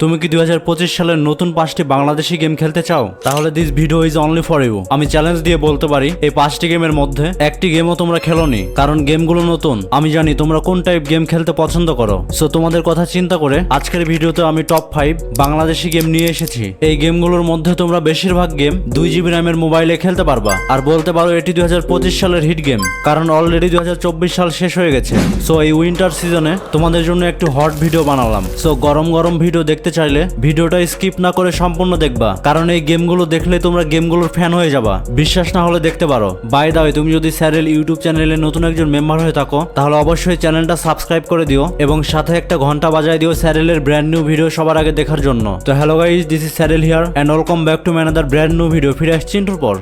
তুমি কি দুই হাজার পঁচিশ সালের নতুন পাঁচটি বাংলাদেশি গেম খেলতে চাও? তাহলে this video is only for you আমি চ্যালেঞ্জ দিয়ে বলতে পারি, এই পাঁচটি গেমের মধ্যে একটি গেমও তোমরা খেলোনি, কারণ গেমগুলো নতুন। আমি জানি তোমরা কোন টাইপ গেম খেলতে পছন্দ করো। সো তোমাদের কথা চিন্তা করে আজকের ভিডিওতে আমি টপ ফাইভ বাংলাদেশি গেম নিয়ে এসেছি। এই গেমগুলোর মধ্যে তোমরা বেশিরভাগ গেম দুই জিবি র্যামের মোবাইলে খেলতে পারবা। আর বলতে পারো এটি দুই হাজার পঁচিশ সালের হিট গেম কারণ অলরেডি দুই হাজার চব্বিশ সাল শেষ হয়ে গেছে। সো এই উইন্টার সিজনে তোমাদের জন্য একটু হট ভিডিও বানালাম। সো গরম গরম ভিডিও দেখতে চাইলে ভিডিওটা স্কিপ না করে সম্পূর্ণ দেখবা। কারণ এই গেমগুলো দেখলে তোমরা গেমগুলোর ফ্যান হয়ে যাবা। বিশ্বাস না হলে দেখতে পারো। বাই দা তুমি যদি স্যারেল ইউটিউব চ্যানেলে নতুন একজন মেম্বার হয়ে থাকো, তাহলে অবশ্যই চ্যানেলটা সাবস্ক্রাইব করে দিও এবং সাথে একটা ঘণ্টা বাজায় দিও স্যারেলের ব্র্যান্ড নিউ ভিডিও সবার আগে দেখার জন্য। তো hello guys this is স্যারেল here and welcome back to another brand new video ফিরে আসছি ইন্টুর পর।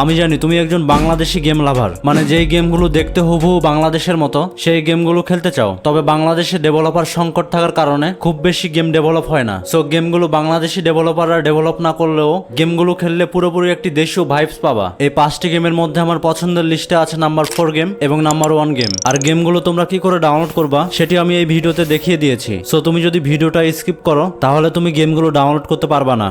আমি জানি তুমি একজন বাংলাদেশি গেম লাভার মানে যেই গেমগুলো দেখতে হুবহু বাংলাদেশের মতো, সেই গেমগুলো খেলতে চাও। তবে বাংলাদেশে ডেভেলপার সংকট থাকার কারণে খুব বেশি গেম ডেভেলপ হয় না। সো গেমগুলো বাংলাদেশি ডেভেলপাররা ডেভেলপ না করলেও গেমগুলো খেললে পুরোপুরি একটি দেশীয় ভাইবস পাবা। এই পাঁচটি গেমের মধ্যে আমার পছন্দের লিস্টে আছে নাম্বার ফোর গেম এবং নাম্বার ওয়ান গেম আর গেমগুলো তোমরা কি করে ডাউনলোড করবা, সেটি আমি এই ভিডিওতে দেখিয়ে দিয়েছি। সো তুমি যদি ভিডিওটা স্কিপ করো, তাহলে তুমি গেমগুলো ডাউনলোড করতে পারবা না।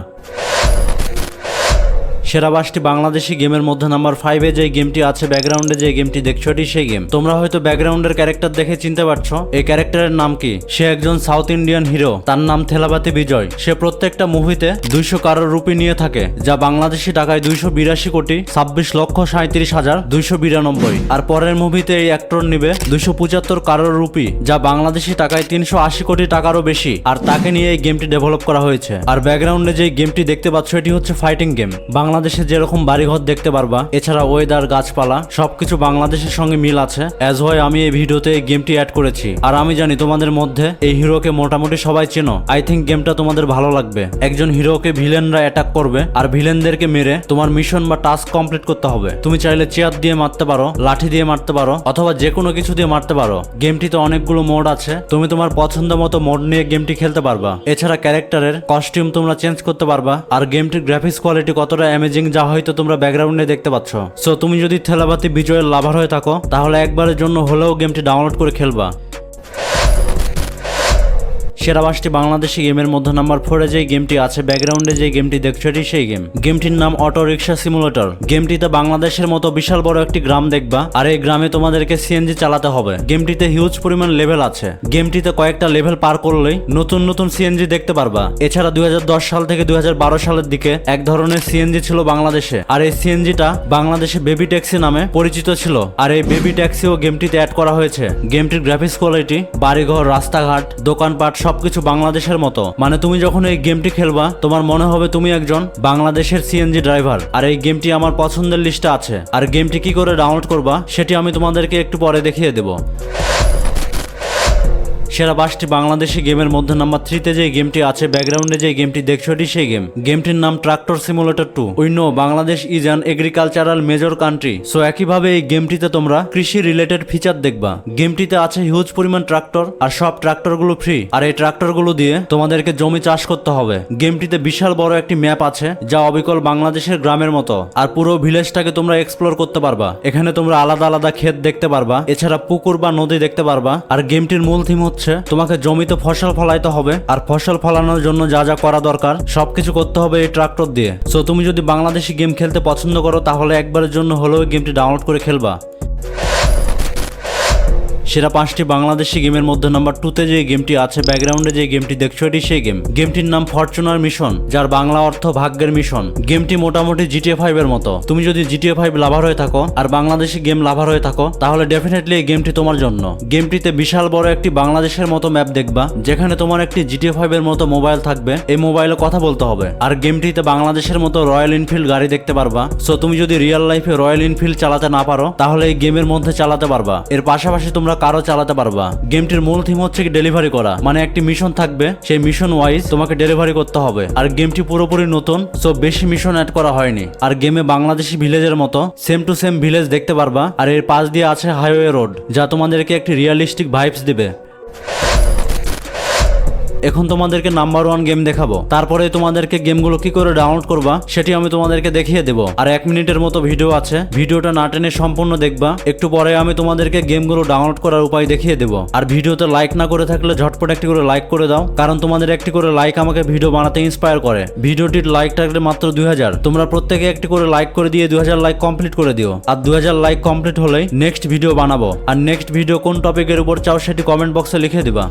সেরা পাঁচটি বাংলাদেশি গেমের মধ্যে নাম্বার ফাইভে যে গেমটি আছে ব্যাকগ্রাউন্ডে যে গেমটি দেখছ এটি সেই গেম। তোমরা হয়তো ব্যাকগ্রাউন্ডের ক্যারেক্টার দেখে চিনতে পারছ, এই ক্যারেক্টারের নাম কি? সে একজন সাউথ ইন্ডিয়ান হিরো তার নাম থেলাবাতি বিজয়। সে প্রত্যেকটা মুভিতে দুইশো কারোর রুপি নিয়ে থাকে, যা বাংলাদেশি টাকায় দুইশো বিরাশি কোটি, ছাব্বিশ লক্ষ সাঁত্রিশ হাজার দুইশো বিরানব্বই। আর পরের মুভিতে এই অ্যাক্টর নিবে দুইশো পঁচাত্তর কারোর রুপি যা বাংলাদেশি টাকায় তিনশো আশি কোটি টাকারও বেশি। আর তাকে নিয়ে এই গেমটি ডেভেলপ করা হয়েছে। আর ব্যাকগ্রাউন্ডে যে গেমটি দেখতে পাচ্ছ, এটি হচ্ছে ফাইটিং গেম বাংলাদেশে যেরকম বাড়িঘর দেখতে পারবা, এছাড়া ওয়েদার গাছপালা, সবকিছু বাংলাদেশের সঙ্গে মিল আছে। অ্যাজ হয়, আমি এই ভিডিওতে গেমটি অ্যাড করেছি। আর আমি জানি তোমাদের মধ্যে এই হিরোকে মোটামুটি সবাই চেনো। আই থিঙ্ক গেমটা তোমাদের ভালো লাগবে। একজন হিরোকে ভিলেনরা অ্যাটাক করবে, আর ভিলেনদেরকে মেরে তোমার মিশন বা টাস্ক কমপ্লিট করতে হবে। তুমি চাইলে চেয়ার দিয়ে মারতে পারো, লাঠি দিয়ে মারতে পারো, অথবা যে কোনো কিছু দিয়ে মারতে পারো। গেমটিতে অনেকগুলো মোড আছে। তুমি তোমার পছন্দ মতো মোড নিয়ে গেমটি খেলতে পারবা। এছাড়া ক্যারেক্টারের কস্টিউম তোমরা চেঞ্জ করতে পারবা, আর গেমটির গ্রাফিক্স কোয়ালিটি কতটা অ্যামেজিং যা হয়তো তোমরা ব্যাকগ্রাউন্ডে দেখতে পাচ্ছ। সো তুমি যদি থেলাবাতি বিজয়ের লাভার হয়ে থাকো, তাহলে একবারের জন্য হলেও গেমটি ডাউনলোড করে খেলবা। সেরা পাঁচটি বাংলাদেশি গেমের মধ্যে নাম্বার ফোরে যে গেমটি আছে ব্যাকগ্রাউন্ডে যে গেমটি দেখছ এটি সেই গেম। গেমটির নাম অটো রিক্সা সিমুলেটর। গেমটিতে বাংলাদেশের মতো বিশাল বড় একটি গ্রাম দেখবা, আর এই গ্রামে তোমাদেরকে সিএনজি চালাতে হবে। গেমটিতে হিউজ পরিমাণ লেভেল আছে। গেমটিতে কয়েকটা লেভেল পার করলেই নতুন নতুন সিএনজি দেখতে পারবা। এছাড়া দুই হাজার দশ সাল থেকে দুই হাজার বারো সালের দিকে এক ধরনের সিএনজি ছিল বাংলাদেশে। আর এই সিএনজিটা বাংলাদেশে বেবি ট্যাক্সি নামে পরিচিত ছিল। আর এই বেবি ট্যাক্সিও গেমটিতে অ্যাড করা হয়েছে। গেমটির গ্রাফিক্স কোয়ালিটি বাড়িঘর, রাস্তাঘাট, দোকানপাট সবকিছু বাংলাদেশের মতো। মানে তুমি যখন এই গেমটি খেলবা, তোমার মনে হবে তুমি একজন বাংলাদেশের সিএনজি ড্রাইভার আর এই গেমটি আমার পছন্দের লিস্টে আছে। আর গেমটি কি করে ডাউনলোড করবা, সেটি আমি তোমাদেরকে একটু পরে দেখিয়ে দেবো। সেরা পাঁচটি বাংলাদেশি গেমের মধ্যে নাম্বার থ্রিতে যে গেমটি আছে ব্যাকগ্রাউন্ডে যে গেমটি দেখছ এটি সেই গেম। গেমটির নাম tractor simulator two. We know Bangladesh is an agricultural major country so একইভাবে এই গেমটিতে তোমরা কৃষি রিলেটেড ফিচার দেখবা। গেমটিতে আছে হিউজ পরিমাণ ট্রাক্টর আর সব ট্রাক্টরগুলো ফ্রি আর এই ট্রাক্টরগুলো দিয়ে তোমাদেরকে জমি চাষ করতে হবে। গেমটিতে বিশাল বড় একটি ম্যাপ আছে, যা অবিকল বাংলাদেশের গ্রামের মতো। আর পুরো ভিলেজটাকে তোমরা এক্সপ্লোর করতে পারবা। এখানে তোমরা আলাদা আলাদা ক্ষেত দেখতে পারবা। এছাড়া পুকুর বা নদী দেখতে পারবা। আর গেমটির মূল থিম হচ্ছে তোমাকে জমিতে ফসল ফলাইতে হবে, আর ফসল ফলানোর জন্য যা যা করা দরকার, সবকিছু করতে হবে এই ট্রাক্টর দিয়ে। সো তুমি যদি বাংলাদেশি গেম খেলতে পছন্দ করো, তাহলে একবারের জন্য হলেও গেমটি ডাউনলোড করে খেলবা। সেরা পাঁচটি বাংলাদেশি গেমের মধ্যে নাম্বার টুতে যে গেমটি আছে ব্যাকগ্রাউন্ডে যে গেমটি দেখছ, এটি সেই গেম। গেমটির নাম ফরচুনার মিশন যার বাংলা অর্থ ভাগ্যের মিশন গেমটি মোটামুটি জিটিএ ফাইভ এর মতো। তুমি যদি জিটিএ ফাইভ লাভার হয়ে থাকো, আর বাংলাদেশি গেম লাভার হয়ে থাকো, তাহলে ডেফিনেটলি এই গেমটি তোমার জন্য। গেমটিতে বিশাল বড় একটি বাংলাদেশের মতো ম্যাপ দেখবা, যেখানে তোমার একটি জিটিএ ফাইভ এর মতো মোবাইল থাকবে। এই মোবাইলে কথা বলতে হবে। আর গেমটিতে বাংলাদেশের মতো রয়্যাল এনফিল্ড গাড়ি দেখতে পারবা। সো তুমি যদি রিয়েল লাইফে রয়্যাল এনফিল্ড চালাতে না পারো, তাহলে এই গেমের মধ্যে চালাতে পারবা। এর পাশাপাশি তোমরা কারও চালাতে পারবা। গেমটির মূল থিম হচ্ছে ডেলিভারি করা। মানে একটি মিশন থাকবে, সেই মিশন ওয়াইজ তোমাকে ডেলিভারি করতে হবে। আর গেমটি পুরোপুরি নতুন সো বেশি মিশন অ্যাড করা হয়নি। আর গেমে বাংলাদেশি ভিলেজের মতো সেম টু সেম ভিলেজ দেখতে পারবা। আর এর পাশ দিয়ে আছে হাইওয়ে রোড যা তোমাদেরকে একটি রিয়ালিস্টিক ভাইবস দিবে। এখন তোমাদেরকে নাম্বার ওয়ান গেম দেখাবো। তারপরে তোমাদেরকে গেমগুলো কি করে ডাউনলোড করবা, সেটি আমি তোমাদেরকে দেখিয়ে দেবো। আর এক মিনিটের মতো ভিডিও আছে। ভিডিওটা না টেনে সম্পূর্ণ দেখবা। একটু পরে আমি তোমাদেরকে গেমগুলো ডাউনলোড করার উপায় দেখিয়ে দেবো। আর ভিডিওতে লাইক না করে থাকলে ঝটপট একটি করে লাইক করে দাও। কারণ তোমাদের একটি করে লাইক আমাকে ভিডিও বানাতে ইন্সপায়ার করে। ভিডিওটির লাইক টার্গেট মাত্র দুই হাজার। তোমরা প্রত্যেকে একটি করে লাইক করে দিয়ে দুই হাজার লাইক কমপ্লিট করে দিও। আর দুই হাজার লাইক কমপ্লিট হলেই নেক্সট ভিডিও বানাবো। আর নেক্সট ভিডিও কোন টপিকের উপর চাও সেটি কমেন্ট বক্সে লিখে দিবা।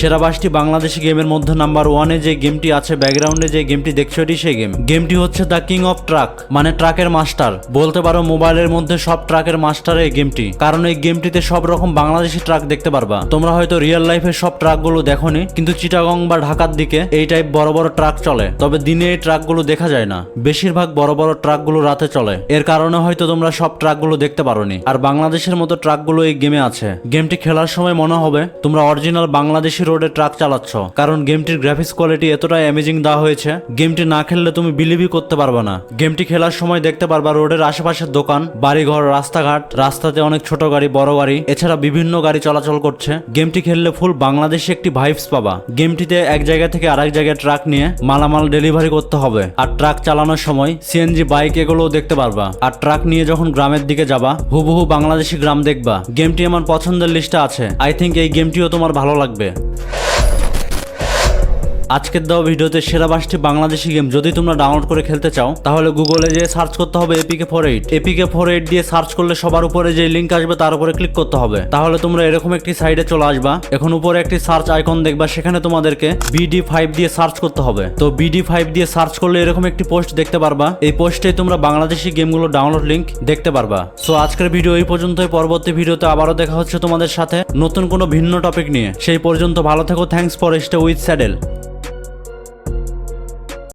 সেরা পাঁচটি বাংলাদেশি গেমের মধ্যে নাম্বার ওয়ানে যে গেমটি আছে ব্যাকগ্রাউন্ডে যে গেমটি দেখছ এটি সেই গেম গেমটি হচ্ছে দ্য কিং অফ ট্রাক মানে ট্রাকের মাস্টার বলতে পারো মোবাইলের মধ্যে সব ট্রাকের মাস্টার এই গেমটি। কারণ এই গেমটিতে সব রকম বাংলাদেশি ট্রাক দেখতে পারবা। তোমরা হয়তো রিয়েল লাইফে সব ট্রাকগুলো দেখোনি, কিন্তু চিটাগং বা ঢাকার দিকে এই টাইপ বড় বড় ট্রাক চলে। তবে দিনে এই ট্রাকগুলো দেখা যায় না। বেশিরভাগ বড় বড় ট্রাকগুলো রাতে চলে। এর কারণে হয়তো তোমরা সব ট্রাকগুলো দেখতে পারোনি। আর বাংলাদেশের মতো ট্রাকগুলো এই গেমে আছে। গেমটি খেলার সময় মনে হবে, তোমরা অরিজিনাল বাংলাদেশি রোডে ট্রাক চালাচ্ছ। কারণ গেমটির গ্রাফিক্স কোয়ালিটি এতটাই অ্যামেজিং দেওয়া হয়েছে, গেমটি না খেললে তুমি বিলিভই করতে পারবে না। গেমটি খেলার সময় দেখতে পারবা রোডের আশেপাশের দোকান, বাড়িঘর, রাস্তাঘাট, রাস্তাতে অনেক ছোট গাড়ি, বড় গাড়ি, এছাড়া বিভিন্ন গাড়ি চলাচল করছে। গেমটি খেললে ফুল বাংলাদেশে একটি ভাইবস পাবা। গেমটিতে এক জায়গা থেকে আরেক জায়গায় ট্রাক নিয়ে মালামাল ডেলিভারি করতে হবে। আর ট্রাক চালানোর সময় সিএনজি বাইক এগুলোও দেখতে পারবা। আর ট্রাক নিয়ে যখন গ্রামের দিকে যাবা, হুবহু বাংলাদেশি গ্রাম দেখবা। গেমটি আমার পছন্দের লিস্টে আছে। আই থিঙ্ক এই গেমটিও তোমার ভালো লাগবে। আজকের দেওয়া ভিডিওতে সেরা পাঁচটি বাংলাদেশি গেম যদি তোমরা ডাউনলোড করে খেলতে চাও, তাহলে গুগলে যেয়ে সার্চ করতে হবে APK four eight APK four eight দিয়ে সার্চ করলে সবার উপরে যে লিঙ্ক আসবে তার উপরে ক্লিক করতে হবে। তাহলে তোমরা এরকম একটি সাইডে চলে আসবা। এখন উপরে একটি সার্চ আইকন দেখবা, সেখানে তোমাদেরকে বিডি ফাইভ দিয়ে সার্চ করতে হবে। তো বিডি ফাইভ দিয়ে সার্চ করলে এরকম একটি পোস্ট দেখতে পারবা। এই পোস্টে তোমরা বাংলাদেশি গেমগুলো ডাউনলোড লিঙ্ক দেখতে পারবা। সো আজকের ভিডিও এই পর্যন্তই। পরবর্তী ভিডিওতে আবারও দেখা হচ্ছে তোমাদের সাথে নতুন কোনো ভিন্ন টপিক নিয়ে। সেই পর্যন্ত ভালো থেকো। Thanks for stay with Saddle